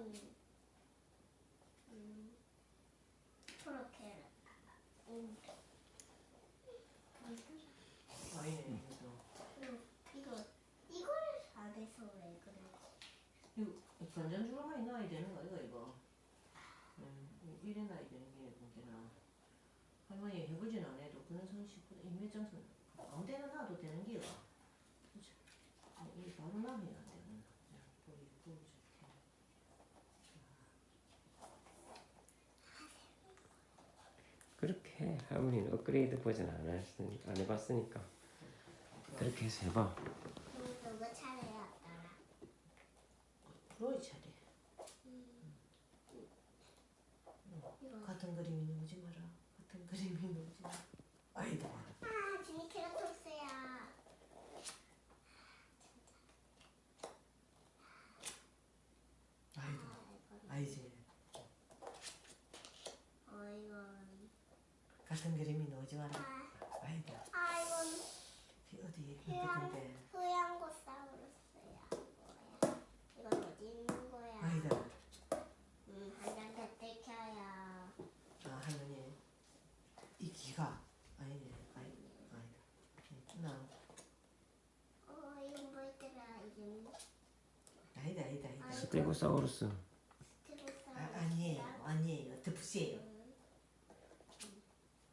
이건 음, 초록해. 음, 아니네 이것도. 그리고 이거 이거를 4대서 왜 그래? 이거 건전주로만 넣어야 되는 거 이거 이거. 음, 이래 놔야 되는 게 문제나. 할머니 해보진 안 해도 그런 선식보다 인맥장선 아무 데나 놔도 되는 게요. 그죠? 아, 이 바로 놔야 안 되는. 보이 보여줄게. 그렇게 해. 할머니는 업그레이드 버전 안, 했으니, 안 해봤으니까 그렇게 해서 해봐 그럼 누구 차례야, 따라? 프로이 차례. 같은 그림이 나오지 마라. 같은 그림이 나오지 마라. 아이고. 아, 지니케라톱스야. 아이고. 아이지. 어, 이건. 같은 그림이 나오지 마라. 아, 아이고. 아, 이건 이 어디 휴양, 어디인데? 휴양고사우루스야. 뭐야? 이건 어디 있는 거야? 아이다. 음, 한장 더 떼켜야. 아 할머니. 이 기가 아니네. 아이 아니다. 나 어, 이건 뭐였더라? 이름. 아니다 아니다 아니다. 스테고사우루스. 아, 아니에요 아니에요 드프시예요.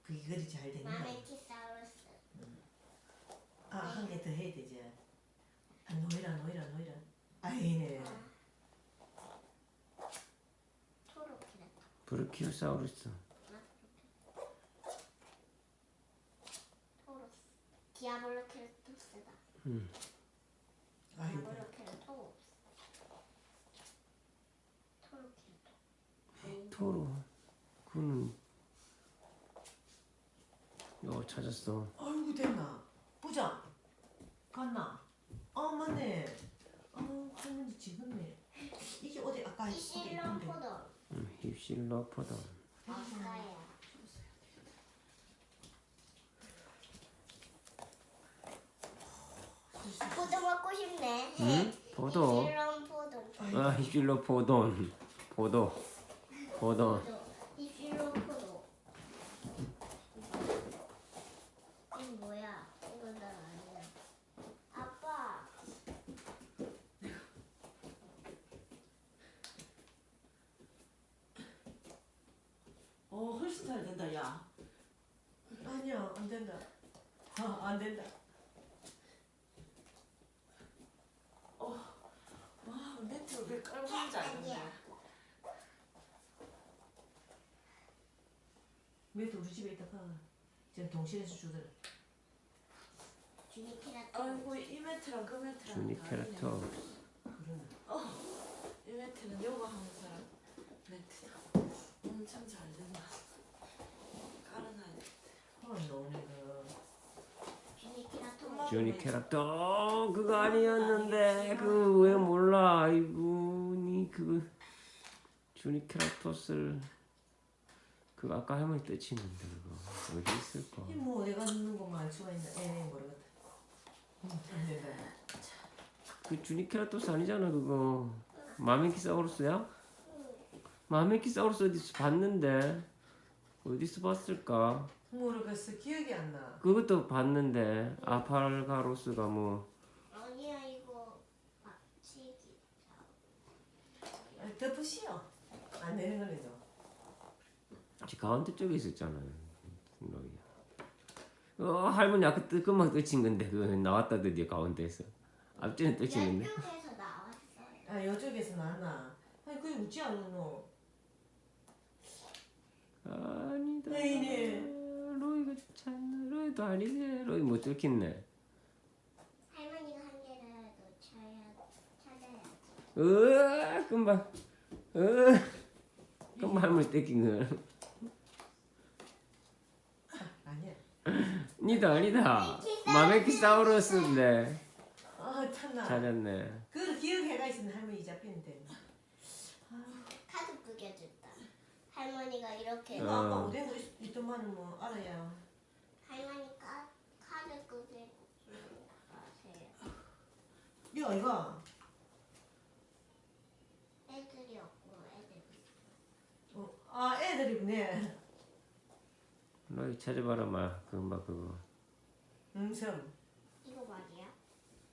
그게 그리 잘 됐나? 마메키사우루스. 아 한 개 더 해야 되지. 아 노이라 노이라 노이라. 아이네. 토로키라토. 브루키오사우루스 토로스. 디아블로케라토스다. 음. 아이고. 디아블로케라토스. 토로키라토. 토로 그는 어 찾았어 아이고 됐나? 보자. 갔나? 아 맞네. 아 할머니 지금네. 이게 어디 아까 있던데? 이실럼포도. 음, 힙실러포더 아까야. 포도 먹고 싶네. 응? 포도 이실럼포도. 아 힙실러 포돈 포도 포도 이실럼포도. 이거 뭐야? 이건 난 아니야. 아빠. 어 훨씬 잘 된다 야. 아니야 안 된다. 아 안 된다. 어, 와 네트 왜 깔고 있는지 알겠네. 왜또 우리 집에 있다가 지금 동실에서 주더라. 아이고 이 매트랑 그 매트랑 주니케라토 그러나. 이 매트는 요가 하는 사람 매트다 엄청 잘 된다 그. 주니키라토. 주니케라토 그거 아니었는데 그왜 몰라 아이고 니 그거 주니케라토스를 그거 아까 할머니 떼치는데 그거 어디 있을까 이뭐 내가 넣는 거만 알 수가 있나? 에 모르겠다. 음, 안 된다. 그 주니케라토스 아니잖아 그거 마메키사우루스야? 마메키사우루스 어디서 봤는데 어디서 봤을까? 모르겠어 기억이 안 나. 그것도 봤는데 아팔가로스가 뭐 아니야 이거 아, 치기. 아, 덮으시오. 안 거래도. 지 가운데 쪽에 있었잖아요 로이야 어 할머니 아까 뜨 금방 뜨친 건데 그거 나왔다 드디어 가운데에서 앞전에 뜨친 건데 이쪽에서 나왔어요. 아 이쪽에서 나나. 아니 그게 웃지 않노? 아니다 네네. 로이가 아니네 로이 못 들켰네 할머니가 한 개라도 찾아야 찾아야지. 으아 금방 으 금방 할머니 뜯긴 거 아니야. 니다 아니다 마메키사우루스인데 아 참나. 찾았네 그 기억해가 있으면 할머니 잡히는데. 카드 구겨줬다. 할머니가 이렇게 뭐 어. 아까 오뎅 있더만은 뭐 알아야. 할머니 카, 카드 구겨주세요. 야 이거 애들이 없고 네. 로이 찾아봐라 마 그거 그거 음성. 이거 말이야?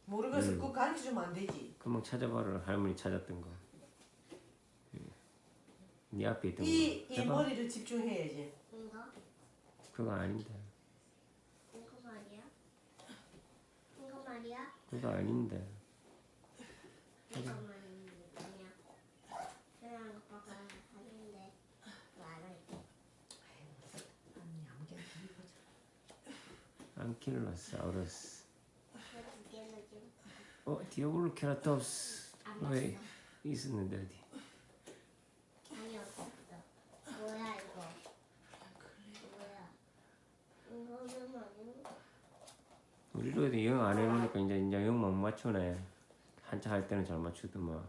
모르겠어. 음. 그거 가르쳐주면 안 되지. 금방 찾아봐라 할머니 찾았던 거. 예. 네 앞에 있던 이, 거. 이 해봐. 머리를 집중해야지. 이거? 그거 아닌데. 이거 말이야? 이거 말이야? 그거 아닌데. 이거 말이야? 그냥 오빠가 하는데 말을. 안킬로사우루스. 두 개는 좀 어 디오블로 케라토스. 안왜 봤어. 있었는데 어디? 아니 없었어. 뭐야 이거? 뭐야? 이거는 뭐야? 우리도 영 안 해놓으니까 이제 이제 영못 맞추네. 한자 할 때는 잘 맞추더만.